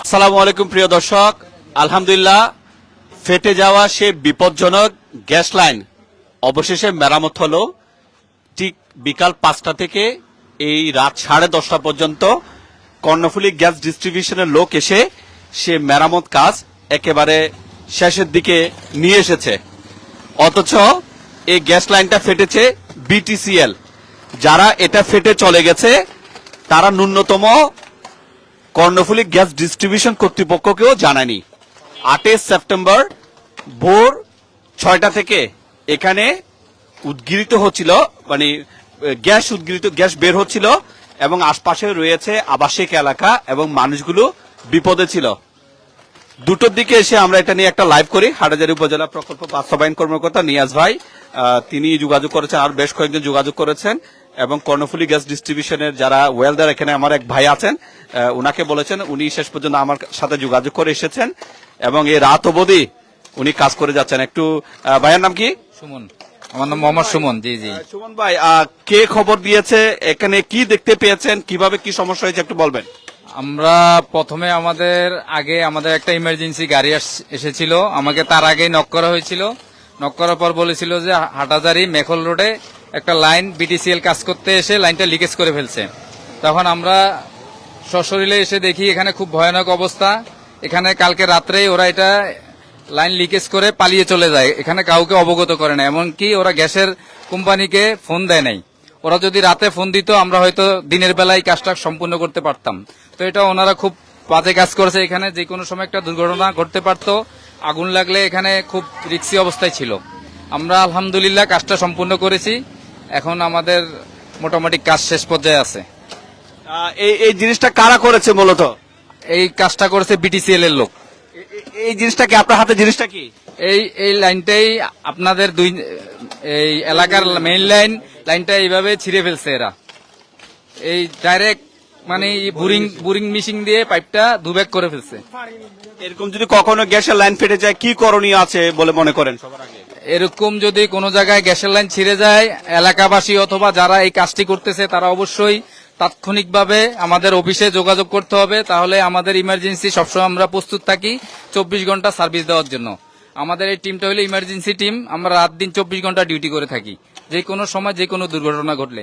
আসসালামু আলাইকুম, প্রিয় দর্শক। আলহামদুলিল্লাহ, ফেটে যাওয়া সে বিপজ্জনক গ্যাস লাইন অবশেষে মেরামত হলো। ঠিক বিকাল পাঁচটা থেকে এই রাত সাড়ে দশটা পর্যন্ত কর্ণফুলী গ্যাস ডিস্ট্রিবিউশনের লোক এসে সে মেরামত কাজ একেবারে শেষের দিকে নিয়ে এসেছে। অথচ এই গ্যাস লাইনটা ফেটেছে বিটিসিএল। যারা এটা ফেটে চলে গেছে, তারা ন্যূনতম কর্ণফুলী গ্যাস ডিস্ট্রিবিউশন কর্তৃপক্ষকেও জানায়নি। আটই সেপ্টেম্বর ভোর ছয়টা থেকে এখানে উদ্গিরিত হচ্ছিল মানে গ্যাস উদ্গিরিত, গ্যাস বের হচ্ছিল এবং আশপাশে রয়েছে আবাসিক এলাকা এবং মানুষগুলো বিপদে ছিল। দুটোর দিকে এসে আমরা এটা নিয়ে একটা লাইভ করি। হাটাজারি উপজেলা প্রকল্প বাস্তবায়ন কর্মকর্তা নিয়াজ ভাই তিনি যোগাযোগ করেছেন, আর বেশ কয়েকজন যোগাযোগ করেছেন। এবং কর্ণফুলী গ্যাস ডিস্ট্রিবিউশনের যারা ওয়েলদার এখানে আমার এক ভাই আছেন উনাকে বলেছেন উনি শেষ পর্যন্ত আমার সাথে যোগাযোগ করে এসেছেন এবং এই রাত অবধি উনি কাজ করে যাচ্ছেন। একটু ভাইয়ের নাম কি? সুমন। আমার নাম মোহাম্মদ সুমন জি জি। সুমন ভাই কে খবর দিয়েছে? এখানে কি দেখতে পেয়েছেন? কীভাবে কি সমস্যা হয়েছে? একটু বলবেন। আমরা প্রথমে আমাদের আগে আমাদের একটা ইমার্জেন্সি গাড়ি এসেছিল। আমাকে তার আগেই নক করা হয়েছিল। নক করার পর বলেছিল যে হাটাজারি মেখল রোডে একটা লাইন বিটিসিএল কাজ করতে এসে লাইনটা লিকেজ করে ফেলছে। তখন আমরা সশরীরে এসে দেখি এখানে খুব ভয়ানক অবস্থা। এখানে কালকে রাত্রেই ওরা এটা লাইন লিকেজ করে পালিয়ে চলে যায়। এখানে কাউকে অবগত করে না, এমনকি ওরা গ্যাসের কোম্পানিকে ফোন দেয় নাই। ওরা যদি রাতে ফোন দিত, আমরা হয়তো দিনের বেলায় কাজটা সম্পূর্ণ করতে পারতাম। তো এটা ওনারা খুব বাজে কাজ করেছে। এখানে যে কোনো সময় একটা দুর্ঘটনা ঘটতে পারতো। আগুন লাগলে এখানে খুব রিক্সি অবস্থায় ছিল। আমরা আলহামদুলিল্লাহ কাজটা সম্পূর্ণ করেছি। এখন আমাদের মোটামুটি কাজ শেষ পর্যায়ে আছে। এই এই জিনিসটা কারা করেছে মূলত? এই কাজটা করেছে বিটিসিএল এর লোক। এই জিনিসটা কি? আপনার হাতে জিনিসটা কি? এই এই লাইনটাই আপনাদের দুই এই এলাকার মেইন লাইন লাইনটা এইভাবে ছিঁড়ে ফেলছে এরা। এই ডাইরেক্ট মানে বোরিং বোরিং মেশিন দিয়ে পাইপটা দুবেক করে ফেলছে। এরকম যদি কখনো গ্যাসের লাইন ফেটে যায় কি করণীয় আছে বলে মনে করেন সবার আগে? এরকম যদি কোনো জায়গায় গ্যাসের লাইন ছিঁড়ে যায়, এলাকাবাসী অথবা যারা এই কাজটি করতেছে, তারা অবশ্যই তাৎক্ষণিকভাবে আমাদের অফিসে যোগাযোগ করতে হবে। তাহলে আমাদের ইমার্জেন্সি সবসময় আমরা প্রস্তুত থাকি চব্বিশ ঘণ্টা সার্ভিস দেওয়ার জন্য। আমাদের এই টিমটা হলো ইমার্জেন্সি টিম। আমরা রাত দিন চব্বিশ ঘণ্টা ডিউটি করে থাকি। যে কোনো সময়, যে কোনো দুর্ঘটনা ঘটলে।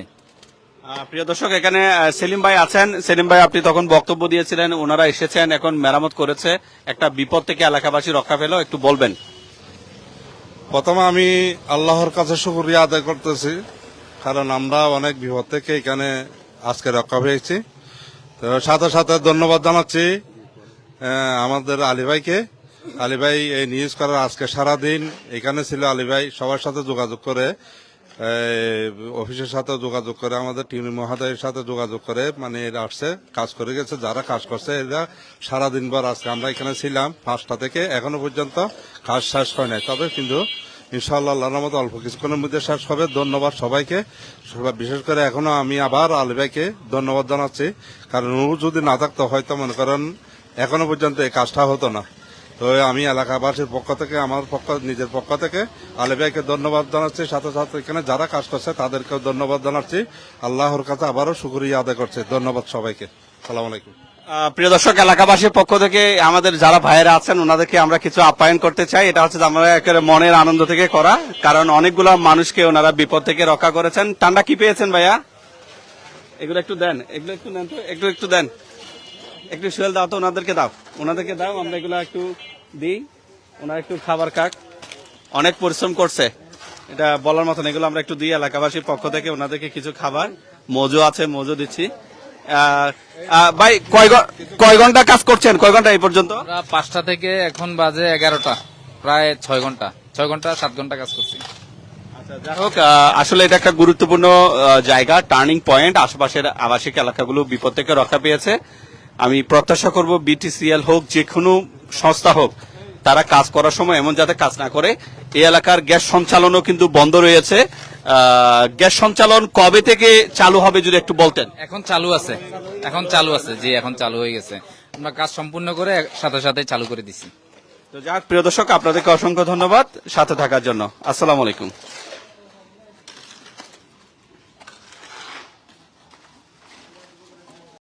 প্রিয় দর্শক, এখানে সেলিম ভাই আছেন। সেলিম ভাই, আপনি তখন বক্তব্য দিয়েছিলেন, ওনারা এসেছেন, এখন মেরামত করেছে। একটা বিপদ থেকে এলাকাবাসী রক্ষা পেল। একটু বলবেন। প্রথমে আমি আল্লাহর কাছে শুক্রিয়া আদায় করতেছি, কারণ আমরা অনেক বিপদ থেকে এখানে আজকে রক্ষা পেয়েছি। তো সাথে সাথে ধন্যবাদ জানাচ্ছি আমাদের আলী ভাইকে। আলী ভাই এই নিউজ করার আজকে সারাদিন এখানে ছিল, আলী ভাই সবার সাথে যোগাযোগ করে অফিসের সাথে যোগাযোগ করে, আমাদের টিম মহাদয়ের সাথে যোগাযোগ করে মানে এরা আসছে, কাজ করে গেছে, যারা কাজ করছে, এরা সারাদিন ভর আজকে আমরা এখানে ছিলাম, পাঁচটা থেকে এখনও পর্যন্ত কাজ শেষ হয় নাই। তবে কিন্তু ইনশাআল্লাহ মতো অল্প কিছুক্ষণের মধ্যে শেষ হবে। ধন্যবাদ সবাইকে। সবাই বিশেষ করে এখনও আমি আবার আলী ভাইকে ধন্যবাদ জানাচ্ছি। কারণ ও যদি না থাকতো, হয়তো মনে করেন এখনও পর্যন্ত এই কাজটা হতো না। তো আমি এলাকাবাসীর পক্ষ থেকে, আমার পক্ষ, নিজের পক্ষ থেকে আলী ভাইকে ধন্যবাদ জানাচ্ছি। সাথে সাথে এখানে যারা কাজ করছে, তাদেরকেও ধন্যবাদ জানাচ্ছি। আল্লাহর কাছে আবারও শুক্রিয়া আদায় করছে। ধন্যবাদ সবাইকে। সালাম আলাইকুম। প্রিয় দর্শক, এলাকাবাসীর পক্ষ থেকে আমাদের যারা ভাইয়েরা আছেন, ওনাদেরকে আমরা কিছু আপ্যায়ন করতে চাই। এটা হচ্ছে আমরা একেবারে মনের আনন্দ থেকে করা, কারণ অনেকগুলো মানুষকে ওনারা বিপদ থেকে রক্ষা করেছেন। ঠান্ডা কি পেয়েছেন ভাইয়া? এগুলো একটু দেন, এগুলো একটু দেন তো, একটু একটু দেন। একটু শুয়েল দাও তো, ওনাদেরকে দাও। ওনাদেরকে দাও, আমরা এগুলো একটু দিই। ওনার একটু খাবার খাক। অনেক পরিশ্রম করছে। এটা বলার মতন এগুলো আমরা একটু দিই এলাকাবাসীর পক্ষ থেকে ওনাদেরকে কিছু খাবার। মজু আছে মজু দিচ্ছি। ভাই কয় ঘণ্টা কাজ করছেন? কয় ঘণ্টা এই পর্যন্ত? পাঁচটা থেকে এখন বাজে এগারোটা। প্রায় ছয় ঘণ্টা। ছয় ঘণ্টা সাত ঘণ্টা কাজ করছি। আচ্ছা, যাই হোক আসলে এটা একটা গুরুত্বপূর্ণ জায়গা টার্নিং পয়েন্ট। আশেপাশের আবাসিক এলাকাগুলো বিপদ থেকে রক্ষা পেয়েছে। আমি প্রত্যাশা করব বিটিসিএল হোক যে কোনো সংস্থা হোক তারা কাজ করার সময় এমন যাতে কাজ না করে। এই এলাকার গ্যাস সঞ্চালনও কিন্তু বন্ধ রয়েছে। গ্যাস সঞ্চালন কবে থেকে চালু হবে যদি একটু বলতেন? এখন চালু আছে। এখন চালু আছে। যে এখন চালু হয়ে গেছে। আমরা কাজ সম্পূর্ণ করে সাথে সাথে চালু করে দিছি। তো যাক প্রিয় দর্শক আপনাদেরকে অসংখ্য ধন্যবাদ সাথে থাকার জন্য। আসসালামু আলাইকুম।